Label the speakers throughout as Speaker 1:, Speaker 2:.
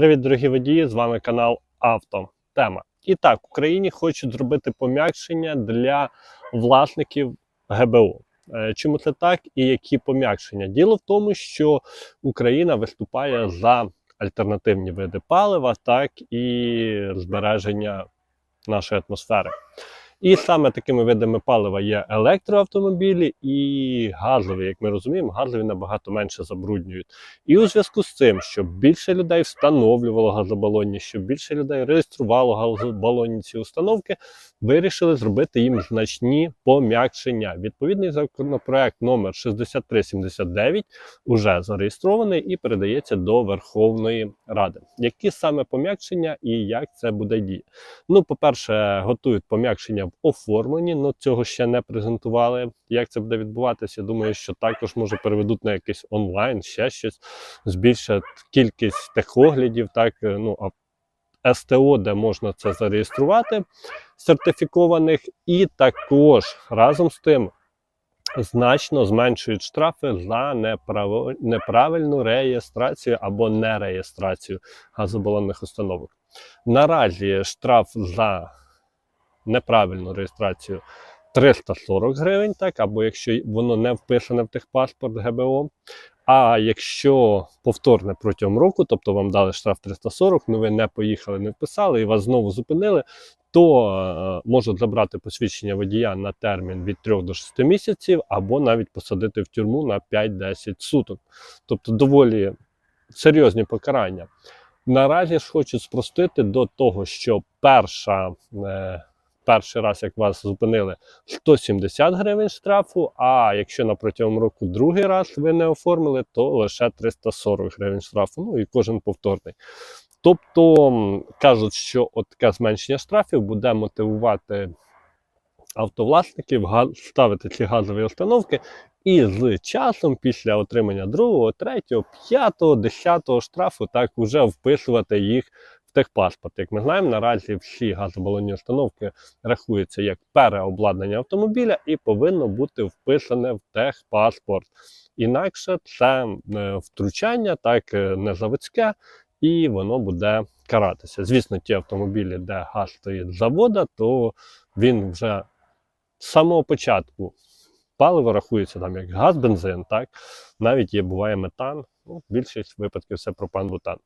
Speaker 1: Привіт, дорогі водії! З вами канал Авто. Тема. І так, в Україні хочуть зробити пом'якшення для власників ГБО. Е, Чому це так і які пом'якшення? Діло в тому, що Україна виступає за альтернативні види палива, так і збереження нашої атмосфери. І саме такими видами палива є електроавтомобілі і газові. Як ми розуміємо, газові набагато менше забруднюють. І у зв'язку з цим, щоб більше людей встановлювало газобалонні, щоб більше людей реєструвало газобалонні ці установки, вирішили зробити їм значні пом'якшення. Відповідний законопроект номер 6379 уже зареєстрований і передається до Верховної Ради. Які саме пом'якшення і як це буде діяти? Ну, по-перше, готують пом'якшення в оформленні, але цього ще не презентували. Як це буде відбуватися? Думаю, що також може переведуть на якийсь онлайн, ще щось, збільшать кількість техоглядів, так е, ну а СТО, де можна це зареєструвати, сертифікованих, і також разом з тим. Значно зменшують штрафи за неправо- неправильну реєстрацію або нереєстрацію газобалонних установок. Наразі штраф за неправильну реєстрацію 340 гривень, так, або якщо воно не вписане в техпаспорт ГБО. А якщо повторне протягом року, тобто вам дали штраф 340, ну ви не поїхали, не вписали і вас знову зупинили, то е, можуть забрати посвідчення водія на термін від 3 до 6 місяців, або навіть посадити в тюрму на 5-10 суток. Тобто доволі серйозні покарання. Наразі ж хочуть спростити до того, що перша, е, перший раз, як вас зупинили, 170 гривень штрафу, а якщо на протягом року другий раз ви не оформили, то лише 340 гривень штрафу. Ну і кожен повторний. Тобто кажуть, що от таке зменшення штрафів буде мотивувати автовласників ставити ці газові установки. І з часом, після отримання другого, третього, п'ятого, десятого штрафу, так вже вписувати їх техпаспорт. Як ми знаємо, наразі всі газобалонні установки рахуються як переобладнання автомобіля і повинно бути вписане в техпаспорт. Інакше це е, втручання, так е, не заводське, і воно буде каратися. Звісно, ті автомобілі, де газ стоїть завода, то він вже з самого початку паливо рахується там як газ, бензин, так навіть є буває метан. Ну, більшість випадків це пропан-бутан.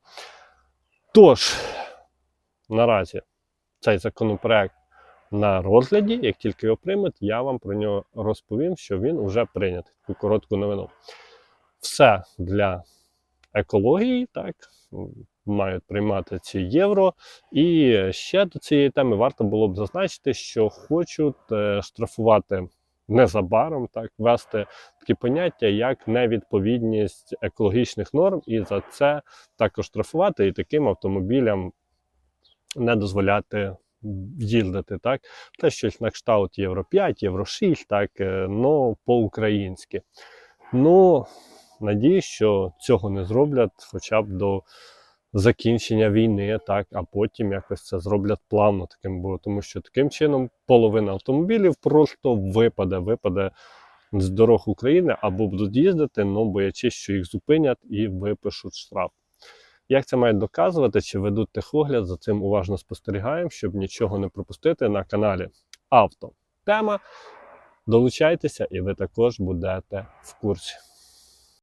Speaker 1: Тож, наразі цей законопроект на розгляді, як тільки його приймуть, я вам про нього розповім, що він вже прийнятий. Таку коротку новину. Все для екології, так, мають приймати ці євро. І ще до цієї теми варто було б зазначити, що хочуть е, штрафувати незабаром, так, ввести такі поняття, як невідповідність екологічних норм, і за це також штрафувати і таким автомобілям не дозволяти їздити. Так? Це щось на кшталт Євро 5, Євро 6, так, е, но по-українськи. Ну, надіюсь, що цього не зроблять хоча б до закінчення війни, так, а потім якось це зроблять плавно таким було. Тому що таким чином половина автомобілів просто випаде, випаде з дорог України або будуть їздити, ну боячись, що їх зупинять і випишуть штраф. Як це мають доказувати, чи ведуть техогляд, за цим уважно спостерігаємо, щоб нічого не пропустити на каналі Авто. Тема. Долучайтеся, і ви також будете в курсі.